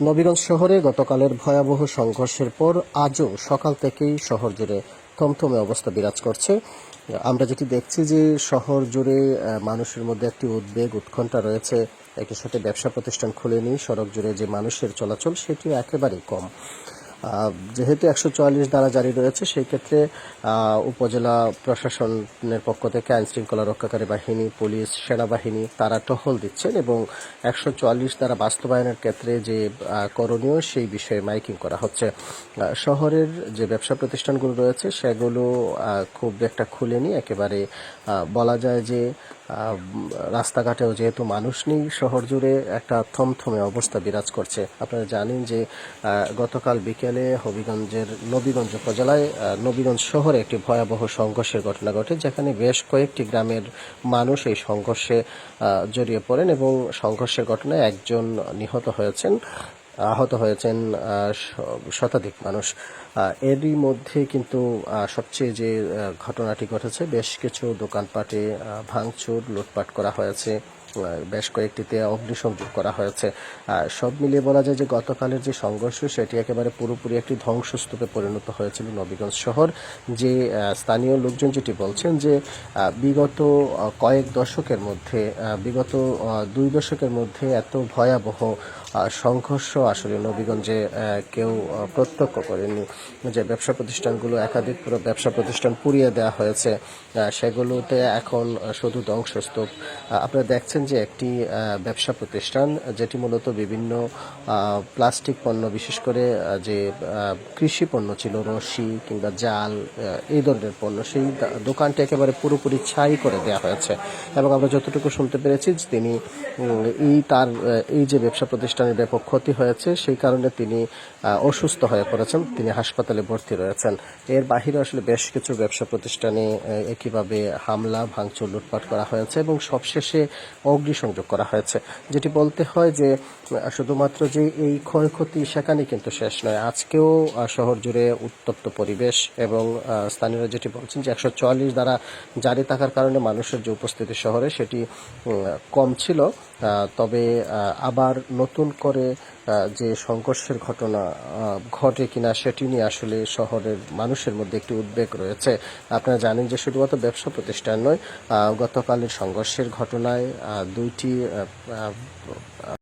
নবীগঞ্জ শহরে গতকালের ভয়াবহ সংঘর্ষের পর আজও সকাল থেকেই শহর জুড়ে থমথমে অবস্থা বিরাজ করছে। আমরা যেটি দেখছি যে শহর জুড়ে মানুষের মধ্যে একটি উদ্বেগ, উৎকণ্ঠা রয়েছে। একই সাথে ব্যবসা প্রতিষ্ঠান খুলেনি, সড়ক জুড়ে যে মানুষের চলাচল সেটি একেবারেই কম। যেহেতু একশো চুয়াল্লিশ দ্বারা জারি রয়েছে সেই ক্ষেত্রে উপজেলা প্রশাসনের পক্ষ থেকে আইন শৃঙ্খলা রক্ষাকারী বাহিনী, পুলিশ, সেনাবাহিনী, তারা টহল দিচ্ছেন এবং একশো চুয়াল্লিশ দ্বারা বাস্তবায়নের ক্ষেত্রে যে করণীয় সেই বিষয়ে মাইকিং করা হচ্ছে। শহরের যে ব্যবসা প্রতিষ্ঠানগুলো রয়েছে, সেগুলো খুব একটা খুলেনি। একেবারে বলা যায় যে রাস্তাঘাটেও যেহেতু মানুষ নেই, শহর জুড়ে একটা থমথমে অবস্থা বিরাজ করছে। আপনারা জানেন যে গতকাল বিকেলে হবিগঞ্জের নবীগঞ্জ উপজেলায় নবীগঞ্জ শহরে একটি ভয়াবহ সংঘর্ষের ঘটনা ঘটে, যেখানে বেশ কয়েকটি গ্রামের মানুষ এই সংঘর্ষে জড়িয়ে পড়েন এবং সংঘর্ষের ঘটনায় একজন নিহত হয়েছেন, আহত হয়েছেন শতাধিক মানুষ। এরই মধ্যে কিন্তু সবচেয়ে যে ঘটনাটি ঘটেছে, বেশ কিছু দোকানপাটে ভাঙচুর, লুটপাট করা হয়েছে। বেশ কয়েকটিতে অগ্নিসংযোগ করা হয়েছে। সব মিলিয়ে বলা যায় যে গতকালের যে সংঘর্ষ, সেটি একেবারে পুরোপুরি একটি ধ্বংসস্তূপে পরিণত হয়েছিল নবীগঞ্জ শহর, যে স্থানীয় লোকজন যেটি বলছেন যে বিগত কয়েক দশকের মধ্যে বিগত দুই দশকের মধ্যে এত ভয়াবহ সংঘর্ষ আসলে নবীগঞ্জে কেউ প্রত্যক্ষ করেনি যে ব্যবসা প্রতিষ্ঠানগুলো একাধিক পুরো ব্যবসা প্রতিষ্ঠান পুড়িয়ে দেওয়া হয়েছে সেগুলোতে এখন শুধু ধ্বংসস্তূপ। আপনারা দেখছেন যে একটি ব্যবসা প্রতিষ্ঠান, যেটি মূলত বিভিন্ন প্লাস্টিক পণ্য, বিশেষ করে যে কৃষি পণ্য ছিল, রশি কিংবা জাল এই ধরনের পণ্য, সেই দোকানটি একেবারে পুরোপুরি ছাই করে দেওয়া হয়েছে। এবং আমরা যতটুকু শুনতে পেরেছি যে তিনি এই তার এই যে ব্যবসা প্রতিষ্ঠানের ব্যাপক ক্ষতি হয়েছে, সেই কারণে তিনি অসুস্থ হয়ে পড়েছেন, তিনি হাসপাতালে ভর্তি রয়েছেন। এর বাহিরে আসলে বেশ কিছু ব্যবসা প্রতিষ্ঠানে একইভাবে হামলা, ভাঙচুর, লুটপাট করা হয়েছে এবং সবশেষে অগ্নিসংযোগ করা হয়েছে, যেটি বলতে হয় যে শুধুমাত্র যে এই ক্ষয়ক্ষতি সেখানে কিন্তু শেষ নয়। আজকেও শহর জুড়ে উত্তপ্ত পরিবেশ এবং স্থানীয়রা যেটি বলছেন যে একশো চুয়াল্লিশ দ্বারা জারি থাকার কারণে মানুষের যে উপস্থিতি শহরে সেটি কম ছিল। তবে আবার নতুন করে যে সংঘর্ষের ঘটনা ঘটে কিনা সেটি নিয়ে আসলে শহরের মানুষের মধ্যে একটি উদ্বেগ রয়েছে। আপনারা জানেন যে শুধুমাত্র ব্যবসা প্রতিষ্ঠান নয় গতকালের সংঘর্ষের ঘটনায় দুইটি